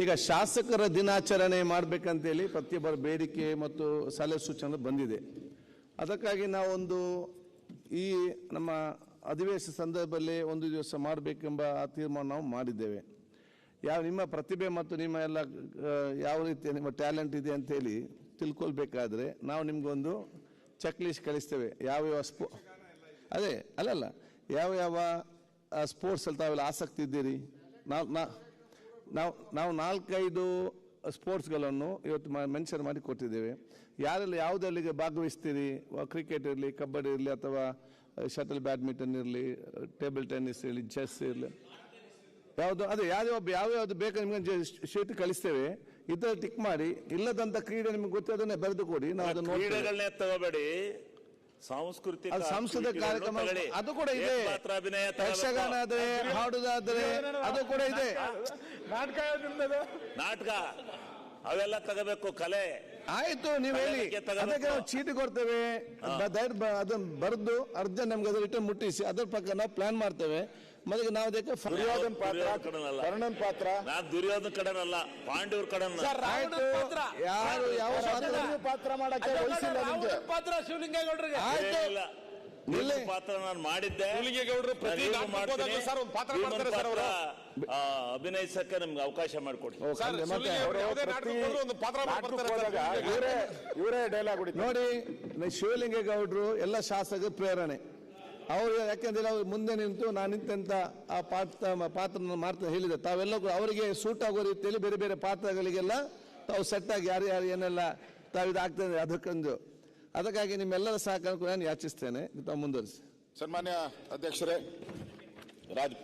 ಈಗ ಶಾಸಕರ ದಿನಾಚರಣೆ ಮಾಡಬೇಕಂತೇಳಿ ಪ್ರತಿಯೊಬ್ಬರ ಬೇಡಿಕೆ ಮತ್ತು ಸಲಹೆ ಸೂಚನೆ ಬಂದಿದೆ. ಅದಕ್ಕಾಗಿ ನಾವೊಂದು ಈ ನಮ್ಮ ಅಧಿವೇಶ ಸಂದರ್ಭದಲ್ಲಿ ಒಂದು ದಿವಸ ಮಾಡಬೇಕೆಂಬ ತೀರ್ಮಾನ ನಾವು ಮಾಡಿದ್ದೇವೆ. ಯಾವ ನಿಮ್ಮ ಪ್ರತಿಭೆ ಮತ್ತು ನಿಮ್ಮ ಎಲ್ಲ ಯಾವ ರೀತಿಯ ನಿಮ್ಮ ಟ್ಯಾಲೆಂಟ್ ಇದೆ ಅಂತೇಳಿ ತಿಳ್ಕೊಳ್ಬೇಕಾದ್ರೆ ನಾವು ನಿಮಗೊಂದು ಚೆಕ್ ಲಿಸ್ಟ್ ಕಳಿಸ್ತೇವೆ. ಯಾವ ಯಾವ ಸ್ಪೋ, ಅದೇ, ಅಲ್ಲಲ್ಲ, ಯಾವ ಯಾವ ಸ್ಪೋರ್ಟ್ಸಲ್ಲಿ ತಾವೆಲ್ಲ ಆಸಕ್ತಿ ಇದ್ದೀರಿ? ನಾವು, ನಾ- ನಾವು ನಾವು ನಾಲ್ಕೈದು ಸ್ಪೋರ್ಟ್ಸ್ಗಳನ್ನು ಇವತ್ತು ಮೆನ್ಷನ್ ಮಾಡಿ ಕೊಟ್ಟಿದ್ದೇವೆ. ಯಾರೆಲ್ಲ ಯಾವುದಲ್ಲಿಗೆ ಭಾಗವಹಿಸ್ತೀರಿ? ಕ್ರಿಕೆಟ್ ಇರಲಿ ಕಬಡ್ಡಿ ಇರಲಿ ಅಥವಾ ಶಟಲ್ ಬ್ಯಾಡ್ಮಿಂಟನ್ ಇರಲಿ ಟೇಬಲ್ ಟೆನ್ನಿಸ್ ಇರಲಿ ಚೆಸ್ ಇರಲಿ. ಯಾವುದು ಅದೇ ಯಾವ್ಯಾವ ಯಾವ್ಯಾವ್ದು ಬೇಕು ನಿಮಗೆ ಶೀಟ್ ಕಳಿಸ್ತೇವೆ. ಇದರ ಟಿಕ್ ಮಾಡಿ ಇಲ್ಲದಂತ ಕ್ರೀಡೆ ನಿಮ್ಗೆ ಗೊತ್ತೇ ಅದನ್ನೇ ಬರೆದು ಕೊಡಿ ನಾವು ಅದನ್ನು ತಗೋಬೇಡಿ. ಸಾಂಸ್ಕೃತಿಕ ಸಾಂಸ್ಕೃತಿಕ ಕಾರ್ಯಕ್ರಮ ಅದು ಕೂಡ ಇದೆ. ಯಕ್ಷಗಾನ ಆದ್ರೆ ಹಾಡುದಾದ್ರೆ ಅದು ಕೂಡ ಇದೆ. ನಾಟಕ ಅವೆಲ್ಲ ತಗಬೇಕು ಕಲೆ. ಆಯ್ತು ನೀವು ಹೇಳಿ. ಅದಕ್ಕೆ ನಾವು ಚೀಟಿ ಕೊಡ್ತೇವೆ. ಅದನ್ನ ಬರೆದು ಅರ್ಧ ನಮ್ಗೆ ಅದ್ರ ಇಟ್ಟು ಮುಟ್ಟಿಸಿ ಅದ್ರ ಪಕ್ಕ ನಾವು ಪ್ಲಾನ್ ಮಾಡ್ತೇವೆ. ಮತ್ತೆ ನಾವು ಅದಕ್ಕೆ ದುರ್ಯೋಧನ ಪಾತ್ರ ಕರ್ಣನ್ ಪಾತ್ರ. ನಾನು ದುರ್ಯೋಧನ ಕಡನಲ್ಲ ಪಾಂಡವ್ರ ಕಡೆನ ಆಯ್ತು. ಯಾರು ಯಾವ ಪಾತ್ರ ಪಾತ್ರ ಮಾಡಕ್ಕೆ ಪಾತ್ರ ಶಿವಲಿಂಗೇಗೌಡರಿಗೆ. ಆಯ್ತು. ಇಲ್ಲ ನಿಲ್ಲಿ. ಪಾತ್ರ ನಾನು ಮಾಡಿದ್ದೆ ಗೌಡರು ಪ್ರತಿ ನಾನು ಮಾಡ್ತೀನಿ. ಹೋದಾಗ ಸರ್ ಒಂದು ಪಾತ್ರ ಮಾಡ್ತಾರೆ ಸರ್ ಅವರು. ಪಾತ್ರ, ಆ, ಅಭಿನಯಿಸಕ್ಕೆ ನಿಮ್ಗೆ ಅವಕಾಶ ಮಾಡಿಕೊಡಿ ಸರ್, ಯಾವುದೇ ನಾಟಕಕ್ಕೆ ಹೋದ್ರು ಒಂದು ಪಾತ್ರ ಮಾಡ್ತಾರೆ ಸರ್. ಹೋದಾಗ ಇವರೇ ಇವರೇ ಡೈಲಾಗ್ ಹೊಡಿತಾರೆ ನೋಡಿ ಶಿವಲಿಂಗೇಗೌಡರು ಎಲ್ಲ ಶಾಸಕ ಪ್ರೇರಣೆ ಅವರು ಯಾಕೆಂದ್ರೆ ಅವ್ರು ಮುಂದೆ ನಿಂತು ನಾನು ನಿಂತಂತ ಆ ಪಾತ್ರ ಪಾತ್ರ ಮಾಡ್ತಾ ಹೇಳಿದೆ ತಾವೆಲ್ಲ ಕೂಡ ಅವರಿಗೆ ಸೂಟ್ ಆಗೋ ರೀತಿಯಲ್ಲಿ ಬೇರೆ ಬೇರೆ ಪಾತ್ರಗಳಿಗೆಲ್ಲ ತಾವು ಸೆಟ್ ಆಗಿ ಯಾರು ಯಾರು ಏನೆಲ್ಲ ತಾವು ಇದಾಗ್ತದೆ ಅದಕ್ಕೊಂದು ಅದಕ್ಕಾಗಿ ನಿಮ್ಮೆಲ್ಲರ ಸಹಕಾರ ಕೂಡ ನಾನು ಯಾಚಿಸ್ತೇನೆ. ಮುಂದುವರಿಸಿ. ಸನ್ಮಾನ್ಯ ಅಧ್ಯಕ್ಷರೇ ರಾಜ್